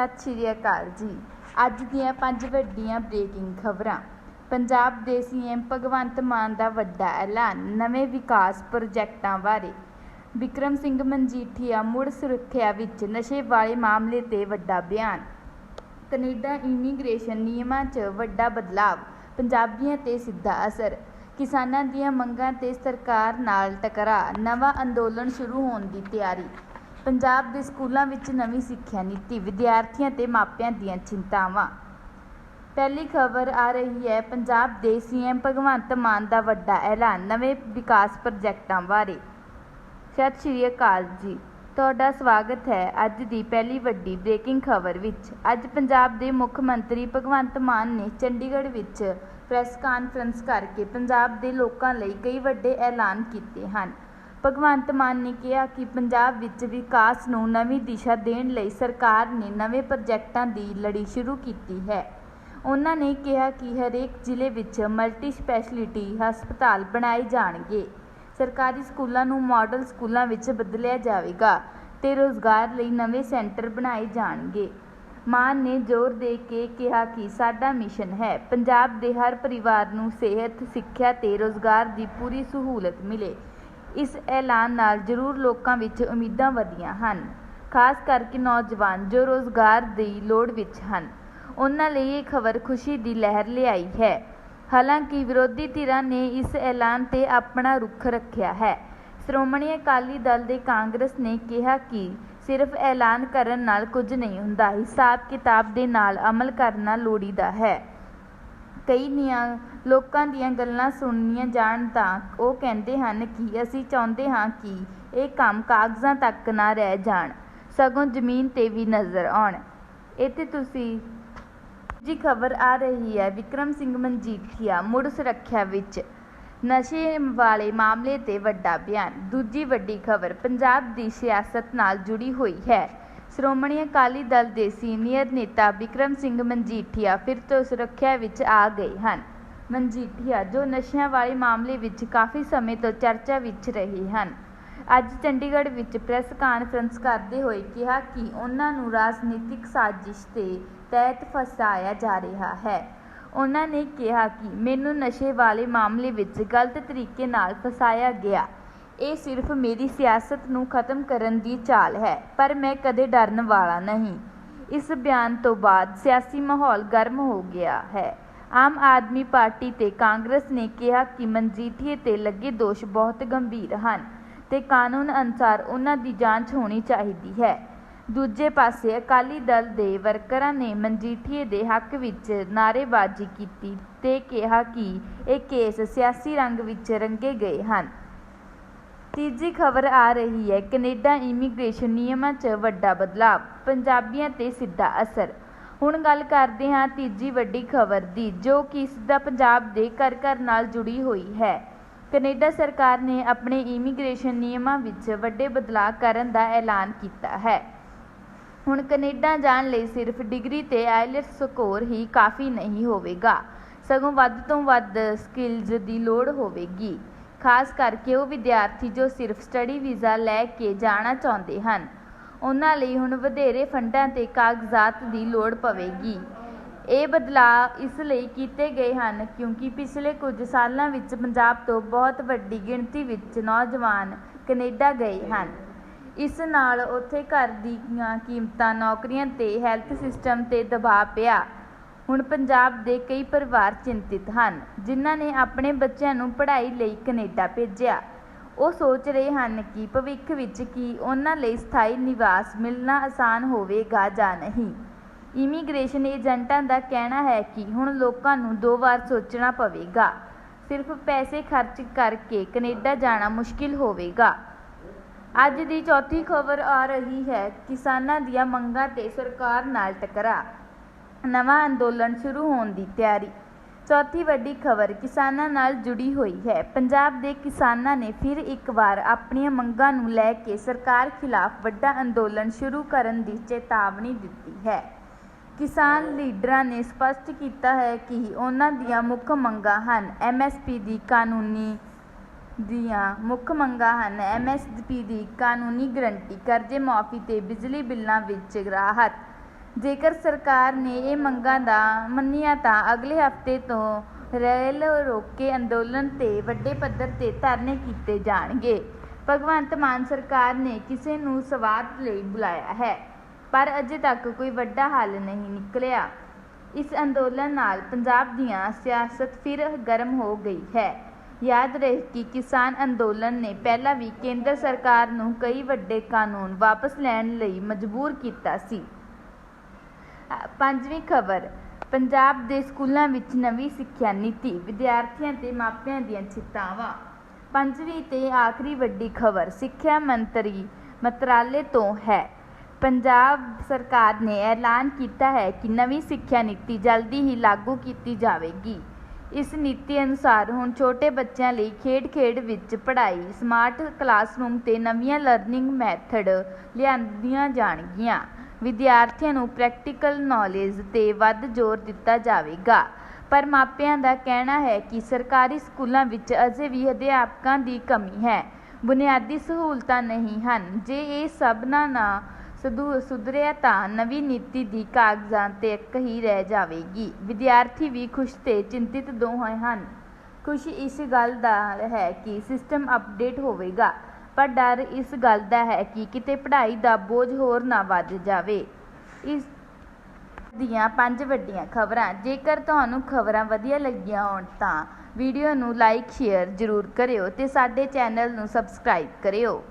ਸਤਿ ਸ਼੍ਰੀ ਅਕਾਲ ਜੀ। ਅੱਜ ਦੀਆਂ ਪੰਜ ਵੱਡੀਆਂ ਬ੍ਰੇਕਿੰਗ ਖਬਰਾਂ। ਪੰਜਾਬ ਦੇ ਸੀਐਮ ਭਗਵੰਤ ਮਾਨ ਦਾ ਵੱਡਾ ਐਲਾਨ, ਨਵੇਂ ਵਿਕਾਸ ਪ੍ਰੋਜੈਕਟਾਂ ਬਾਰੇ। ਵਿਕਰਮ ਸਿੰਘ ਮਨਜੀਠੀਆ ਮੁੜ ਸੁਰੱਖਿਆ ਵਿੱਚ ਨਸ਼ੇ ਵਾਲੇ ਮਾਮਲੇ ਤੇ ਵੱਡਾ ਬਿਆਨ। ਕੈਨੇਡਾ ਇਮੀਗ੍ਰੇਸ਼ਨ ਨਿਯਮਾਂ 'ਚ ਵੱਡਾ ਬਦਲਾਵ, ਪੰਜਾਬੀਆਂ ਤੇ ਸਿੱਧਾ ਅਸਰ। ਕਿਸਾਨਾਂ ਦੀਆਂ ਮੰਗਾਂ ਤੇ ਸਰਕਾਰ ਨਾਲ ਟਕਰਾਅ, ਨਵਾਂ ਅੰਦੋਲਨ ਸ਼ੁਰੂ ਹੋਣ ਦੀ ਤਿਆਰੀ। ਪੰਜਾਬ ਦੇ ਸਕੂਲਾਂ ਵਿੱਚ ਨਵੀਂ ਸਿੱਖਿਆ ਨੀਤੀ, ਵਿਦਿਆਰਥੀਆਂ ਤੇ ਮਾਪਿਆਂ ਦੀਆਂ ਚਿੰਤਾਵਾਂ। ਪਹਿਲੀ ਖਬਰ ਆ ਰਹੀ ਹੈ, ਪੰਜਾਬ ਦੇ ਸੀਐਮ ਭਗਵੰਤ ਮਾਨ ਦਾ ਵੱਡਾ ਐਲਾਨ, ਨਵੇਂ ਵਿਕਾਸ ਪ੍ਰੋਜੈਕਟਾਂ ਬਾਰੇ। ਸਤਿ ਸ਼੍ਰੀ ਅਕਾਲ ਜੀ। ਤੁਹਾਡਾ ਸਵਾਗਤ ਹੈ ਅੱਜ ਦੀ ਪਹਿਲੀ ਵੱਡੀ ਬ੍ਰੇਕਿੰਗ ਖਬਰ ਵਿੱਚ। ਅੱਜ ਪੰਜਾਬ ਦੇ ਮੁੱਖ ਮੰਤਰੀ ਭਗਵੰਤ ਮਾਨ ਨੇ ਚੰਡੀਗੜ੍ਹ ਵਿੱਚ ਪ੍ਰੈਸ ਕਾਨਫਰੰਸ ਕਰਕੇ ਪੰਜਾਬ ਦੇ ਲੋਕਾਂ ਲਈ ਕਈ ਵੱਡੇ ਐਲਾਨ ਕੀਤੇ ਹਨ। ਭਗਵੰਤ ਮਾਨ ਨੇ ਕਿਹਾ ਕਿ ਪੰਜਾਬ ਵਿੱਚ ਵਿਕਾਸ ਨੂੰ ਨਵੀਂ ਦਿਸ਼ਾ ਦੇਣ ਲਈ ਸਰਕਾਰ ਨੇ ਨਵੇਂ ਪ੍ਰੋਜੈਕਟਾਂ ਦੀ ਲੜੀ ਸ਼ੁਰੂ ਕੀਤੀ ਹੈ। ਉਹਨਾਂ ਨੇ ਕਿਹਾ ਕਿ ਹਰੇਕ ਜ਼ਿਲ੍ਹੇ ਵਿੱਚ ਮਲਟੀ ਸਪੈਸ਼ਲਿਟੀ ਹਸਪਤਾਲ ਬਣਾਏ ਜਾਣਗੇ। ਸਰਕਾਰੀ ਸਕੂਲਾਂ ਨੂੰ ਮਾਡਲ ਸਕੂਲਾਂ ਵਿੱਚ ਬਦਲਿਆ ਜਾਵੇਗਾ ਤੇ ਰੋਜ਼ਗਾਰ ਲਈ ਨਵੇਂ ਸੈਂਟਰ ਬਣਾਏ ਜਾਣਗੇ। ਮਾਨ ਨੇ ਜ਼ੋਰ ਦੇ ਕੇ ਕਿਹਾ ਕਿ ਸਾਡਾ ਮਿਸ਼ਨ ਹੈ ਪੰਜਾਬ ਦੇ ਹਰ ਪਰਿਵਾਰ ਨੂੰ ਸਿਹਤ, ਸਿੱਖਿਆ ਤੇ ਰੋਜ਼ਗਾਰ ਦੀ ਪੂਰੀ ਸਹੂਲਤ ਮਿਲੇ। ਇਸ ਐਲਾਨ ਨਾਲ ਜ਼ਰੂਰ ਲੋਕਾਂ ਵਿੱਚ ਉਮੀਦਾਂ ਵਧੀਆਂ ਹਨ, ਖਾਸ ਕਰਕੇ ਨੌਜਵਾਨ ਜੋ ਰੋਜ਼ਗਾਰ ਦੀ ਲੋੜ ਵਿੱਚ ਹਨ। ਉਹਨਾਂ ਲਈ ਇਹ ਖਬਰ ਖੁਸ਼ੀ ਦੀ ਲਹਿਰ ਲਿਆਈ ਹੈ। ਹਾਲਾਂਕਿ ਵਿਰੋਧੀ ਧਿਰਾਂ ਨੇ ਇਸ ਐਲਾਨ ਤੇ ਆਪਣਾ ਰੁਖ ਰੱਖਿਆ ਹੈ। ਸ਼੍ਰੋਮਣੀ ਅਕਾਲੀ ਦਲ ਦੇ ਕਾਂਗਰਸ ਨੇ ਕਿਹਾ ਕਿ ਸਿਰਫ ਐਲਾਨ ਕਰਨ ਨਾਲ ਕੁਝ ਨਹੀਂ ਹੁੰਦਾ ਹਿਸਾਬ ਕਿਤਾਬ ਦੇ ਨਾਲ ਅਮਲ ਕਰਨਾ ਲੋੜੀਦਾ ਹੈ। ਕਈ ਨਿਆਂ ਲੋਕਾਂ ਦੀਆਂ ਗੱਲਾਂ ਸੁਣੀਆਂ ਜਾਣ ਤਾਂ ਉਹ ਕਹਿੰਦੇ ਹਨ ਕਿ ਅਸੀਂ ਚਾਹੁੰਦੇ ਹਾਂ ਕਿ ਇਹ ਕੰਮ ਕਾਗਜ਼ਾਂ ਤੱਕ ਨਾ ਰਹਿ ਜਾਣ, ਸਗੋਂ ਜ਼ਮੀਨ ਤੇ ਵੀ ਨਜ਼ਰ ਆਉਣ। ਇੱਥੇ ਤੁਸੀਂ ਜੀ ਖਬਰ ਆ ਰਹੀ ਹੈ, ਵਿਕਰਮ ਸਿੰਘ ਮਨਜੀਠੀਆ ਮੁੜ ਸੁਰੱਖਿਆ ਵਿੱਚ। ਨਸ਼ੇ ਵਾਲੇ ਮਾਮਲੇ ਤੇ ਵੱਡਾ ਬਿਆਨ, ਦੂਜੀ ਵੱਡੀ ਖਬਰ ਪੰਜਾਬ ਦੀ ਸਿਆਸਤ ਨਾਲ ਜੁੜੀ ਹੋਈ ਹੈ। ਸ਼੍ਰੋਮਣੀ ਅਕਾਲੀ ਦਲ ਦੇ ਸੀਨੀਅਰ ਨੇਤਾ ਵਿਕਰਮ ਸਿੰਘ ਮਨਜੀਠੀਆ ਫਿਰ ਤੋਂ ਸੁਰੱਖਿਆ ਵਿੱਚ ਆ ਗਏ ਹਨ। ਮਨਜੀਠੀਆ ਜੋ ਨਸ਼ਿਆਂ ਵਾਲੇ ਮਾਮਲੇ ਵਿੱਚ ਕਾਫੀ ਸਮੇਂ ਤੋਂ ਚਰਚਾ ਵਿੱਚ ਰਹੇ ਹਨ। ਅੱਜ ਚੰਡੀਗੜ੍ਹ ਵਿੱਚ ਪ੍ਰੈਸ ਕਾਨਫਰੰਸ ਕਰਦੇ ਹੋਏ ਕਿਹਾ ਕਿ ਉਹਨਾਂ ਨੂੰ ਰਾਜਨੀਤਿਕ ਸਾਜ਼ਿਸ਼ ਦੇ ਤਹਿਤ ਫਸਾਇਆ ਜਾ ਰਿਹਾ ਹੈ। ਉਹਨਾਂ ਨੇ ਕਿਹਾ ਕਿ ਮੈਨੂੰ ਨਸ਼ੇ ਵਾਲੇ ਮਾਮਲੇ ਵਿੱਚ ਗਲਤ ਤਰੀਕੇ ਨਾਲ ਫਸਾਇਆ ਗਿਆ। ਇਹ ਸਿਰਫ ਮੇਰੀ ਸਿਆਸਤ ਨੂੰ ਖਤਮ ਕਰਨ ਦੀ ਚਾਲ ਹੈ, ਪਰ ਮੈਂ ਕਦੇ ਡਰਨ ਵਾਲਾ ਨਹੀਂ। ਇਸ ਬਿਆਨ ਤੋਂ ਬਾਅਦ ਸਿਆਸੀ ਮਾਹੌਲ ਗਰਮ ਹੋ ਗਿਆ ਹੈ। ਆਮ ਆਦਮੀ ਪਾਰਟੀ ਤੇ ਕਾਂਗਰਸ ਨੇ ਕਿਹਾ ਕਿ ਮਨਜੀਠੀਏ ਤੇ ਲੱਗੇ ਦੋਸ਼ ਬਹੁਤ ਗੰਭੀਰ ਹਨ ਤੇ ਕਾਨੂੰਨ ਅਨੁਸਾਰ ਉਹਨਾਂ ਦੀ ਜਾਂਚ ਹੋਣੀ ਚਾਹੀਦੀ ਹੈ। ਦੂਜੇ ਪਾਸੇ ਅਕਾਲੀ ਦਲ ਦੇ ਵਰਕਰਾਂ ਨੇ ਮਨਜੀਠੀਏ ਦੇ ਹੱਕ ਵਿੱਚ ਨਾਅਰੇਬਾਜ਼ੀ ਕੀਤੀ ਤੇ ਕਿਹਾ ਕਿ ਇਹ ਕੇਸ ਸਿਆਸੀ ਰੰਗ ਵਿੱਚ ਰੰਗੇ ਗਏ ਹਨ। ਤੀਜੀ ਖਬਰ ਆ ਰਹੀ ਹੈ, ਕੈਨੇਡਾ ਇਮੀਗ੍ਰੇਸ਼ਨ ਨਿਯਮਾਂ 'ਚ ਵੱਡਾ ਬਦਲਾਅ ਪੰਜਾਬੀਆਂ ਤੇ ਸਿੱਧਾ ਅਸਰ। ਹੁਣ ਗੱਲ ਕਰਦੇ ਹਾਂ ਤੀਜੀ ਵੱਡੀ ਖਬਰ ਦੀ, ਜੋ ਕਿ ਸਿੱਧਾ ਪੰਜਾਬ ਦੇ ਘਰ ਘਰ ਨਾਲ ਜੁੜੀ ਹੋਈ ਹੈ। ਕੈਨੇਡਾ ਸਰਕਾਰ ਨੇ ਆਪਣੇ ਇਮੀਗ੍ਰੇਸ਼ਨ ਨਿਯਮਾਂ ਵਿੱਚ ਵੱਡੇ ਬਦਲਾਅ ਕਰਨ ਦਾ ਐਲਾਨ ਕੀਤਾ ਹੈ। ਹੁਣ ਕੈਨੇਡਾ ਜਾਣ ਲਈ ਸਿਰਫ ਡਿਗਰੀ ਤੇ ਆਈਲੈਟਸ ਸਕੋਰ ਹੀ ਕਾਫੀ ਨਹੀਂ ਹੋਵੇਗਾ। ਸਗੋਂ ਵੱਧ ਤੋਂ ਵੱਧ ਸਕਿੱਲਜ਼ ਦੀ ਲੋੜ ਹੋਵੇਗੀ। ਖਾਸ ਕਰਕੇ ਉਹ ਵਿਦਿਆਰਥੀ ਜੋ ਸਿਰਫ ਸਟੱਡੀ ਵੀਜ਼ਾ ਲੈ ਕੇ ਜਾਣਾ ਚਾਹੁੰਦੇ ਹਨ। ਉਹਨਾਂ ਲਈ ਹੁਣ ਵਧੇਰੇ ਫੰਡਾਂ ਤੇ ਕਾਗਜ਼ਾਤ ਦੀ ਲੋੜ ਪਵੇਗੀ। ਇਹ ਬਦਲਾਅ ਇਸ ਲਈ ਕੀਤੇ ਗਏ ਹਨ ਕਿਉਂਕਿ ਪਿਛਲੇ ਕੁਝ ਸਾਲਾਂ ਵਿੱਚ ਪੰਜਾਬ ਤੋਂ ਬਹੁਤ ਵੱਡੀ ਗਿਣਤੀ ਵਿੱਚ ਨੌਜਵਾਨ ਕੈਨੇਡਾ ਗਏ ਹਨ। ਇਸ ਨਾਲ ਉੱਥੇ ਘਰ ਦੀਆਂ ਕੀਮਤਾਂ, ਨੌਕਰੀਆਂ ਤੇ ਹੈਲਥ ਸਿਸਟਮ ਤੇ ਦਬਾਅ ਪਿਆ। ਹੁਣ ਪੰਜਾਬ ਦੇ ਕਈ ਪਰਿਵਾਰ ਚਿੰਤਿਤ ਹਨ, ਜਿਨ੍ਹਾਂ ਨੇ ਆਪਣੇ ਬੱਚਿਆਂ ਨੂੰ ਪੜ੍ਹਾਈ ਲਈ ਕੈਨੇਡਾ ਭੇਜਿਆ। ਉਹ ਸੋਚ ਰਹੇ ਹਨ ਕਿ ਭਵਿੱਖ ਵਿੱਚ ਕੀ ਉਹਨਾਂ ਲਈ ਸਥਾਈ ਨਿਵਾਸ ਮਿਲਣਾ ਆਸਾਨ ਹੋਵੇਗਾ ਜਾਂ ਨਹੀਂ। ਇਮੀਗ੍ਰੇਸ਼ਨ ਏਜੰਟਾਂ ਦਾ ਕਹਿਣਾ ਹੈ ਕਿ ਹੁਣ ਲੋਕਾਂ ਨੂੰ ਦੋ ਵਾਰ ਸੋਚਣਾ ਪਵੇਗਾ। ਸਿਰਫ ਪੈਸੇ ਖਰਚ ਕਰਕੇ ਕੈਨੇਡਾ ਜਾਣਾ ਮੁਸ਼ਕਿਲ ਹੋਵੇਗਾ। ਅੱਜ ਦੀ ਚੌਥੀ ਖਬਰ ਆ ਰਹੀ ਹੈ, ਕਿਸਾਨਾਂ ਦੀਆਂ ਮੰਗਾਂ ਤੇ ਸਰਕਾਰ ਨਾਲ ਟਕਰਾ ਨਵਾਂ ਅੰਦੋਲਨ ਸ਼ੁਰੂ ਹੋਣ ਦੀ ਤਿਆਰੀ। ਚੌਥੀ ਵੱਡੀ ਖਬਰ ਕਿਸਾਨਾਂ ਨਾਲ ਜੁੜੀ ਹੋਈ ਹੈ। ਪੰਜਾਬ ਦੇ ਕਿਸਾਨਾਂ ਨੇ ਫਿਰ ਇੱਕ ਵਾਰ ਆਪਣੀਆਂ ਮੰਗਾਂ ਨੂੰ ਲੈ ਕੇ ਸਰਕਾਰ ਖਿਲਾਫ ਵੱਡਾ ਅੰਦੋਲਨ ਸ਼ੁਰੂ ਕਰਨ ਦੀ ਚੇਤਾਵਨੀ ਦਿੱਤੀ ਹੈ। ਕਿਸਾਨ ਲੀਡਰਾਂ ਨੇ ਸਪਸ਼ਟ ਕੀਤਾ ਹੈ ਕਿ ਉਹਨਾਂ ਦੀਆਂ ਮੁੱਖ ਮੰਗਾਂ ਹਨ ਐਮਐਸਪੀ ਦੀ ਕਾਨੂੰਨੀ ਦੀਆਂ ਮੁੱਖ ਮੰਗਾਂ ਹਨ ਐਮਐਸਪੀ ਦੀ ਕਾਨੂੰਨੀ ਗਰੰਟੀ, ਕਰਜ਼ੇ ਮਾਫੀ ਤੇ ਬਿਜਲੀ ਬਿੱਲਾਂ ਵਿੱਚ ਰਾਹਤ। ਜੇਕਰ ਸਰਕਾਰ ਨੇ ਇਹ ਮੰਗਾਂ ਦਾ ਮੰਨਿਆ ਤਾਂ ਅਗਲੇ ਹਫ਼ਤੇ ਤੋਂ ਰੈਲ ਰੋਕੇ ਅੰਦੋਲਨ ਤੇ ਵੱਡੇ ਪੱਧਰ ਤੇ ਧਰਨੇ ਕੀਤੇ ਜਾਣਗੇ। ਭਗਵੰਤ ਮਾਨ ਸਰਕਾਰ ਨੇ ਕਿਸੇ ਨੂੰ ਸਵਾਦ ਲਈ ਬੁਲਾਇਆ ਹੈ, ਪਰ ਅਜੇ ਤੱਕ ਕੋਈ ਵੱਡਾ ਹੱਲ ਨਹੀਂ ਨਿਕਲਿਆ। ਇਸ ਅੰਦੋਲਨ ਨਾਲ ਪੰਜਾਬ ਦੀਆਂ ਸਿਆਸਤ ਫਿਰ ਗਰਮ ਹੋ ਗਈ ਹੈ। ਯਾਦ ਰਹੇ ਕਿ ਕਿਸਾਨ ਅੰਦੋਲਨ ਨੇ ਪਹਿਲਾਂ ਵੀ ਕੇਂਦਰ ਸਰਕਾਰ ਨੂੰ ਕਈ ਵੱਡੇ ਕਾਨੂੰਨ ਵਾਪਸ ਲੈਣ ਲਈ ਮਜਬੂਰ ਕੀਤਾ ਸੀ। ਪੰਜਵੀਂ ਖਬਰ, ਪੰਜਾਬ ਦੇ ਸਕੂਲਾਂ ਵਿੱਚ ਨਵੀਂ ਸਿੱਖਿਆ ਨੀਤੀ, ਵਿਦਿਆਰਥੀਆਂ ਤੇ ਮਾਪਿਆਂ ਦੀਆਂ ਚਿੰਤਾਵਾਂ। ਪੰਜਵੀਂ ਤੇ ਆਖਰੀ ਵੱਡੀ ਖਬਰ, ਸਿੱਖਿਆ ਮੰਤਰੀ ਮੰਤਰਾਲੇ ਤੋਂ ਹੈ। ਪੰਜਾਬ ਸਰਕਾਰ ਨੇ ਐਲਾਨ ਕੀਤਾ ਹੈ ਕਿ ਨਵੀਂ ਸਿੱਖਿਆ ਨੀਤੀ ਜਲਦੀ ਹੀ ਲਾਗੂ ਕੀਤੀ ਜਾਵੇਗੀ। ਇਸ ਨੀਤੀ ਅਨੁਸਾਰ ਹੁਣ ਛੋਟੇ ਬੱਚਿਆਂ ਲਈ ਖੇਡ-ਖੇਡ ਵਿੱਚ ਪੜ੍ਹਾਈ, ਸਮਾਰਟ ਕਲਾਸਰੂਮ ਤੇ ਨਵੀਆਂ ਲਰਨਿੰਗ ਮੈਥਡ ਲਿਆਂਦੀਆਂ ਜਾਣਗੀਆਂ। ਵਿਦਿਆਰਥੀਆਂ ਨੂੰ ਪ੍ਰੈਕਟੀਕਲ ਨੌਲੇਜ ਤੇ ਵੱਧ ਜ਼ੋਰ ਦਿੱਤਾ ਜਾਵੇਗਾ। ਪਰ ਮਾਪਿਆਂ ਦਾ ਕਹਿਣਾ ਹੈ ਕਿ ਸਰਕਾਰੀ ਸਕੂਲਾਂ ਵਿੱਚ ਅਜੇ ਵੀ ਅਧਿਆਪਕਾਂ ਦੀ ਕਮੀ ਹੈ। ਬੁਨਿਆਦੀ ਸਹੂਲਤਾਂ ਨਹੀਂ ਹਨ। ਜੇ ਇਹ ਸਭ ਨਾ ਨਾ ਸੁਧੂ, ਸੁਧਰਿਆ ਤਾਂ ਨਵੀਂ ਨੀਤੀ ਦੀ ਕਾਗਜ਼ਾਂ ਤੇ ਇੱਕ ਹੀ ਰਹਿ ਜਾਵੇਗੀ। ਵਿਦਿਆਰਥੀ ਵੀ ਖੁਸ਼ ਤੇ ਚਿੰਤਿਤ ਦੋਵੇਂ ਹਨ। ਖੁਸ਼ੀ ਇਸ ਗੱਲ ਦਾ ਹੈ ਕਿ ਸਿਸਟਮ ਅਪਡੇਟ ਹੋਵੇਗਾ। ਪਰ ਡਰ ਇਸ ਗੱਲ ਦਾ ਹੈ ਕਿ ਕਿਤੇ ਪੜ੍ਹਾਈ ਦਾ ਬੋਝ ਹੋਰ ਨਾ ਵੱਧ ਜਾਵੇ। ਇਸ ਦੀਆਂ ਪੰਜ ਵੱਡੀਆਂ ਖਬਰਾਂ। ਜੇਕਰ ਤੁਹਾਨੂੰ ਖਬਰਾਂ ਵਧੀਆ ਲੱਗੀਆਂ ਹੋਣ ਤਾਂ ਵੀਡੀਓ ਨੂੰ ਲਾਈਕ, ਸ਼ੇਅਰ ਜ਼ਰੂਰ ਕਰਿਓ ਤੇ ਸਾਡੇ ਚੈਨਲ ਨੂੰ ਸਬਸਕ੍ਰਾਈਬ ਕਰਿਓ।